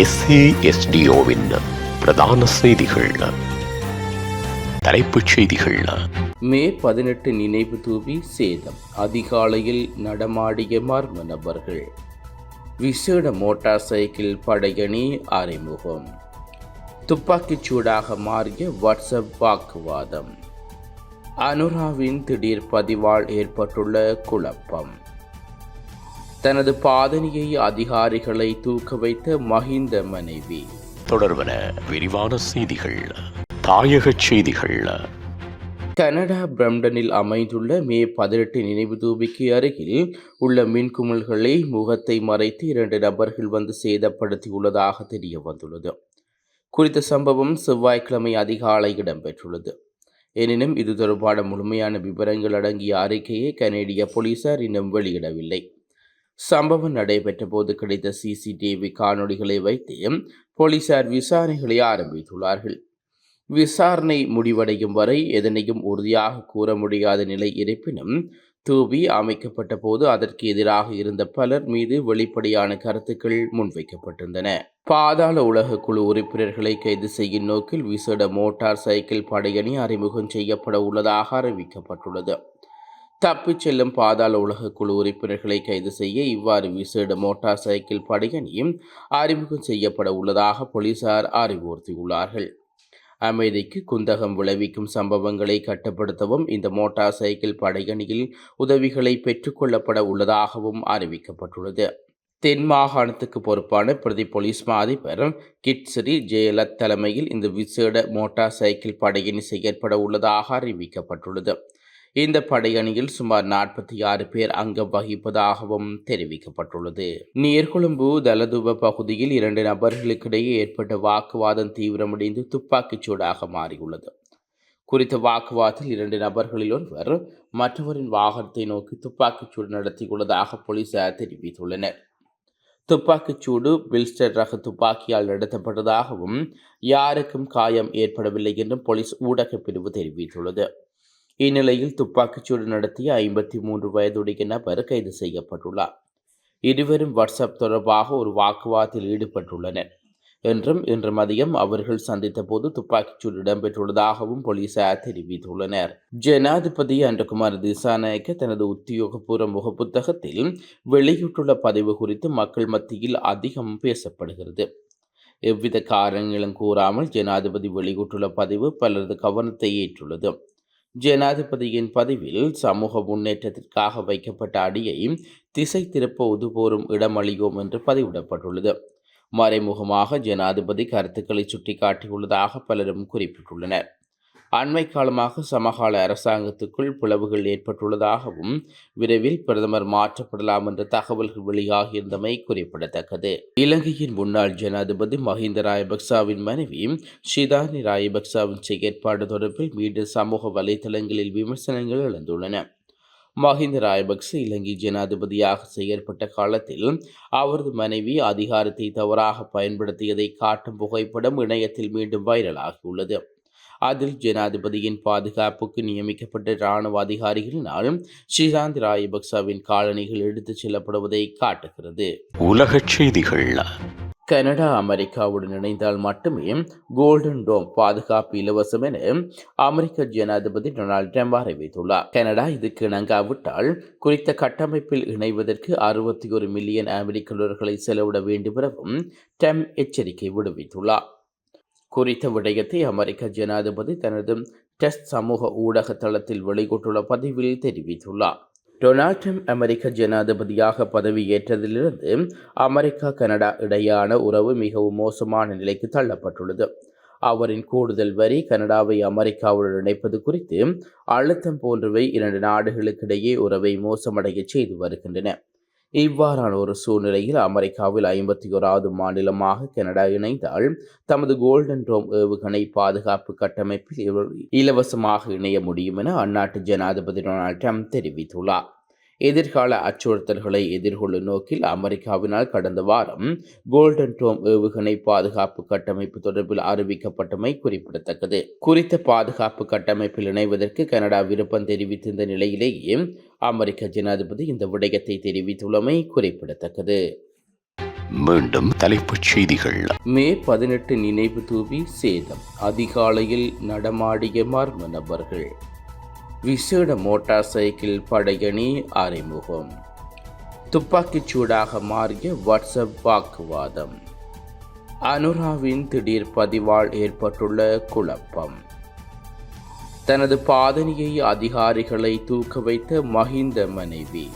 எஸ்ஏஎஸ்டிஓவின் பிரதான செய்திகள். தலைப்புச் செய்திகள். மே பதினெட்டு நினைவு தூவி சேதம். அதிகாலையில் நடமாடிய மர்ம நபர்கள். விசேட மோட்டார் சைக்கிள் படையணி அறிமுகம். துப்பாக்கிச் சூடாக மாறிய வாட்ஸ்அப் வாக்குவாதம். அனுராவின் திடீர் பதிவால் ஏற்பட்டுள்ள குழப்பம். தனது பாதணியை அதிகாரிகளை தூக்க வைத்த மஹிந்த மனைவி. தொடர்வன விரிவான செய்திகள் தாயகச் செய்திகள். கனடா பிரம்டனில் அமைந்துள்ள மே பதினெட்டு நினைவு தூபிக்கு அருகில் உள்ள மின்குமிழ்களை முகத்தை மறைத்து இரண்டு நபர்கள் வந்து சேதப்படுத்தியுள்ளதாக தெரிய வந்துள்ளது. குறித்த சம்பவம் செவ்வாய்க்கிழமை அதிகாலை இடம்பெற்றுள்ளது. எனினும் இது தொடர்பான முழுமையான விவரங்கள் அடங்கிய அறிக்கையை கனேடிய போலீசார் இன்னும் வெளியிடவில்லை. சம்பவம் நடைபெற்ற போது கிடைத்த சிசிடிவி காணொளிகளை வைத்து போலீசார் விசாரணைகளை ஆரம்பித்துள்ளார்கள். விசாரணை முடிவடையும் வரை எதனையும் உறுதியாக கூற முடியாத நிலை இருப்பினும் தூவி அமைக்கப்பட்ட போது அதற்கு எதிராக இருந்த பலர் மீது வெளிப்படையான கருத்துக்கள் முன்வைக்கப்பட்டிருந்தன. பாதாள உலக குழு உறுப்பினர்களை கைது செய்யும் நோக்கில் விசேட மோட்டார் சைக்கிள் படையணி அறிமுகம் செய்யப்பட உள்ளதாக அறிவிக்கப்பட்டுள்ளது. தப்பிச் செல்லும் பாதாள உலக குழு உறுப்பினர்களை கைது செய்ய இவ்வாறு விசேட மோட்டார் சைக்கிள் படையணியும் அறிமுகம் செய்யப்பட உள்ளதாக போலீசார் அறிவுறுத்தியுள்ளார்கள். அமைதிக்கு குந்தகம் விளைவிக்கும் சம்பவங்களை கட்டுப்படுத்தவும் இந்த மோட்டார் சைக்கிள் படையணியில் உதவிகளை பெற்றுக்கொள்ளப்பட உள்ளதாகவும் அறிவிக்கப்பட்டுள்ளது. தென் மாகாணத்துக்கு பொறுப்பான பிரதி போலீஸ் மா அதிபர் கிட்ஸ்ரி ஜெயலத் தலைமையில் இந்த விசேட மோட்டார் சைக்கிள் படையணி செயற்பட உள்ளதாக அறிவிக்கப்பட்டுள்ளது. இந்த படையணியில் சுமார் நாற்பத்தி ஆறு பேர் அங்கம் வகிப்பதாகவும் தெரிவிக்கப்பட்டுள்ளது. நீர்கொழும்பு தலதுவ பகுதியில் இரண்டு நபர்களுக்கிடையே ஏற்பட்ட வாக்குவாதம் தீவிரமடைந்து துப்பாக்கிச் சூடாக மாறியுள்ளது. குறித்த வாக்குவாதத்தில் இரண்டு நபர்களில் ஒருவர் மற்றவரின் வாகனத்தை நோக்கி துப்பாக்கிச் சூடு நடத்தியுள்ளதாக போலீசார் தெரிவித்துள்ளனர். துப்பாக்கிச் சூடு பில்ஸ்டர் ரக துப்பாக்கியால் நடத்தப்பட்டதாகவும் யாருக்கும் காயம் ஏற்படவில்லை என்றும் போலீஸ் ஊடகப் பிரிவு தெரிவித்துள்ளது. இந்நிலையில் துப்பாக்கிச்சூடு நடத்திய ஐம்பத்தி மூன்று வயதுடைய நபர் கைது செய்யப்பட்டுள்ளார். இருவரும் வாட்ஸ்அப் தொடர்பாக ஒரு வாக்குவாதத்தில் ஈடுபட்டுள்ளனர். என்றும் இன்று மதியம் அவர்கள் சந்தித்த போது துப்பாக்கிச்சூடு இடம்பெற்றுள்ளதாகவும் போலீசார் தெரிவித்துள்ளனர். ஜனாதிபதி அன்றகுமார் திசாநாயக்க தனது உத்தியோகபூர்வ முகப்புத்தகத்தில் வெளியிட்டுள்ள பதிவு குறித்து மக்கள் மத்தியில் அதிகம் பேசப்படுகிறது. எவ்வித காரணங்களும் கூறாமல் ஜனாதிபதி வெளியிட்டுள்ள பதிவு பலரது கவனத்தை ஏற்றுள்ளது ஜனாதிபதியின் பதிவில் சமூக முன்னேற்றத்திற்காக வைக்கப்பட்ட அடியை திசை திருப்ப உதுபோரும் இடமளியோம் என்று பதிவிடப்பட்டுள்ளது. மறைமுகமாக ஜனாதிபதி கருத்துக்களை சுட்டிக்காட்டியுள்ளதாக பலரும் குறிப்பிட்டுள்ளனர். அண்மை காலமாக சமகால அரசாங்கத்துக்குள் பிளவுகள் ஏற்பட்டுள்ளதாகவும் விரைவில் பிரதமர் மாற்றப்படலாம் என்ற தகவல்கள் வெளியாகியிருந்தமை குறிப்பிடத்தக்கது. இலங்கையின் முன்னாள் ஜனாதிபதி மஹிந்த ராயபக்சாவின் மனைவி ஷிதானி ராயபக்சாவின் செயற்பாடு தொடர்பில் மீண்டும் சமூக வலைதளங்களில் விமர்சனங்கள் எழுந்துள்ளன. மஹிந்த ராயபக்ச இலங்கை ஜனாதிபதியாக செயற்பட்ட காலத்தில் அவரது மனைவி அதிகாரத்தை தவறாக பயன்படுத்தியதை காட்டும் புகைப்படம் இணையத்தில் மீண்டும் வைரலாகியுள்ளது அதில் ஜனாதிபதியின் பாதுகாப்புக்கு நியமிக்கப்பட்ட இராணுவ அதிகாரிகளினால் ஸ்ரீகாந்த் ராயபக்சவின் காலணிகள் எடுத்துச் செல்லப்படுவதை காட்டுகிறது. உலகச் செய்திகள். கனடா அமெரிக்காவுடன் இணைந்தால் மட்டுமே கோல்டன் டோம் பாதுகாப்பு இலவசம் என அமெரிக்க ஜனாதிபதி டொனால்டு ட்ரம்ப் அறிவித்துள்ளார். கனடா இதுக்கு இணங்காவிட்டால் குறித்த கட்டமைப்பில் இணைவதற்கு அறுபத்தி ஒரு மில்லியன் அமெரிக்க டாலர்களை செலவிட வேண்டும் எனவும் ட்ரம்ப் எச்சரிக்கை விடுவித்துள்ளார். குறித்த விடயத்தை அமெரிக்க ஜனாதிபதி தனது டெஸ்ட் சமூக ஊடக தளத்தில் வெளியிட்டுள்ள பதிவில் தெரிவித்துள்ளார். டொனால்ட் ட்ரம்ப் அமெரிக்க ஜனாதிபதியாக பதவியேற்றதிலிருந்து அமெரிக்கா கனடா இடையான உறவு மிகவும் மோசமான நிலைக்கு தள்ளப்பட்டுள்ளது. அவரின் கூடுதல் வரி கனடாவை அமெரிக்காவுடன் இணைப்பது குறித்து அழுத்தம் போன்றவை இரண்டு நாடுகளுக்கிடையே உறவை மோசமடைய செய்து வருகின்றன. இவ்வாறான ஒரு சூழ்நிலையில் அமெரிக்காவில் ஐம்பத்தி ஓராவது மாநிலமாக கனடா இணைந்தால் தமது கோல்டன் ரோம் ஏவுகணை பாதுகாப்பு கட்டமைப்பில் இலவசமாக இணைய முடியும் என அந்நாட்டு ஜனாதிபதி டொனால்ட் ட்ரம்ப் தெரிவித்துள்ளார். எதிர்கால அச்சுறுத்தல்களை எதிர்கொள்ளும் நோக்கில் அமெரிக்காவினால் கடந்த வாரம் கோல்டன் டோம் ஏவுகணை பாதுகாப்பு கட்டமைப்பு தொடர்பில் அறிவிக்கப்பட்டமை குறிப்பிடத்தக்கது. குறித்த பாதுகாப்பு கட்டமைப்பில் இணைவதற்கு கனடா விருப்பம் தெரிவித்திருந்த நிலையிலேயே அமெரிக்க ஜனாதிபதி இந்த விடயத்தை தெரிவித்துள்ளமை குறிப்பிடத்தக்கது. மீண்டும் தலைப்புச் செய்திகள். மே பதினெட்டு நினைவு தூவி சேதம். அதிகாலையில் நடமாடிய மர்ம நபர்கள். விசேட மோட்டார் சைக்கிள் படையணி அறிமுகம். துப்பாக்கிச் சூடாக மாறிய வாட்ஸ்அப் வாக்குவாதம். அனுராவின் திடீர் பதிவால் ஏற்பட்டுள்ள குழப்பம். தனது பாதணியை அதிகாரிகளை தூக்க வைத்த மஹிந்த மனைவி.